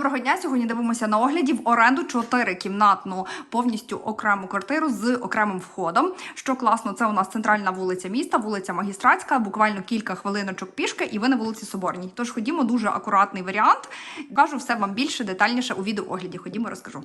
Доброго дня. Сьогодні дивимося на огляді в оренду чотирикімнатну повністю окрему квартиру з окремим входом. Що класно, це у нас центральна вулиця міста, вулиця Магістратська, буквально кілька хвилиночок пішки, і ви на вулиці Соборній. Тож ходімо, дуже акуратний варіант. Кажу все вам більше детальніше у відеоогляді. Ходімо, розкажу.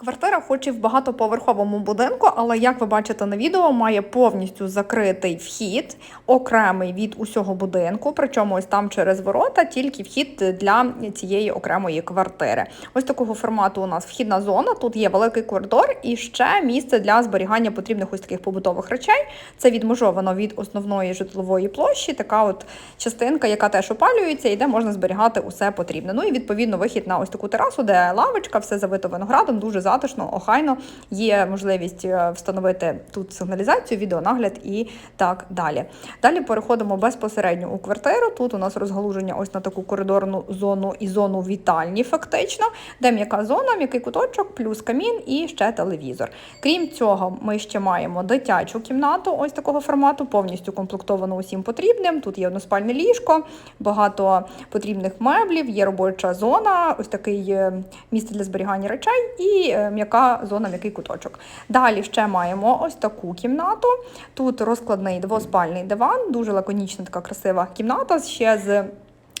Квартира, хоч і в багатоповерховому будинку, але як ви бачите на відео, має повністю закритий вхід, окремий від усього будинку. Причому ось там через ворота тільки вхід для цієї окремої квартири. Ось такого формату у нас вхідна зона. Тут є великий коридор і ще місце для зберігання потрібних ось таких побутових речей. Це відмежовано від основної житлової площі. Така от частинка, яка теж опалюється, і де можна зберігати усе потрібне. Ну і відповідно вихід на ось таку терасу, де лавочка, все завито виноградом, дуже затишно, охайно. Є можливість е, встановити тут сигналізацію, відеонагляд і так далі. Далі переходимо безпосередньо у квартиру. Тут у нас розгалуження ось на таку коридорну зону і зону вітальні, фактично, де м'яка зона, м'який куточок, плюс камін і ще телевізор. Крім цього, ми ще маємо дитячу кімнату, ось такого формату, повністю комплектовану усім потрібним. Тут є односпальне ліжко, багато потрібних меблів, є робоча зона, ось такий е, місце для зберігання речей і е, м'яка зона, м'який куточок. Далі ще маємо ось таку кімнату. Тут розкладний двоспальний диван, дуже лаконічна така красива кімната ще з.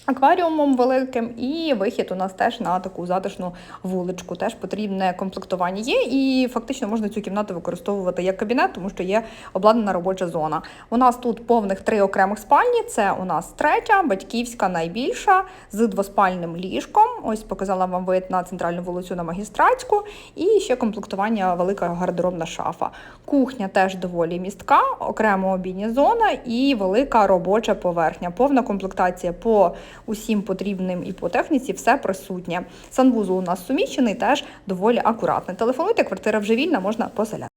Акваріумом великим і вихід у нас теж на таку затишну вуличку. Теж потрібне комплектування є, і фактично можна цю кімнату використовувати як кабінет, тому що є обладнана робоча зона. У нас тут повних три окремих спальні. Це у нас третя, батьківська, найбільша з двоспальним ліжком. Ось показала вам вид на центральну вулицю на магістратську, і ще комплектування велика гардеробна шафа. Кухня теж доволі містка, окремо обідня зона і велика робоча поверхня. Повна комплектація по усім потрібним і по техніці все присутнє. Санвузол у нас суміщений, теж доволі акуратний. Телефонуйте, квартира вже вільна, можна поселяти.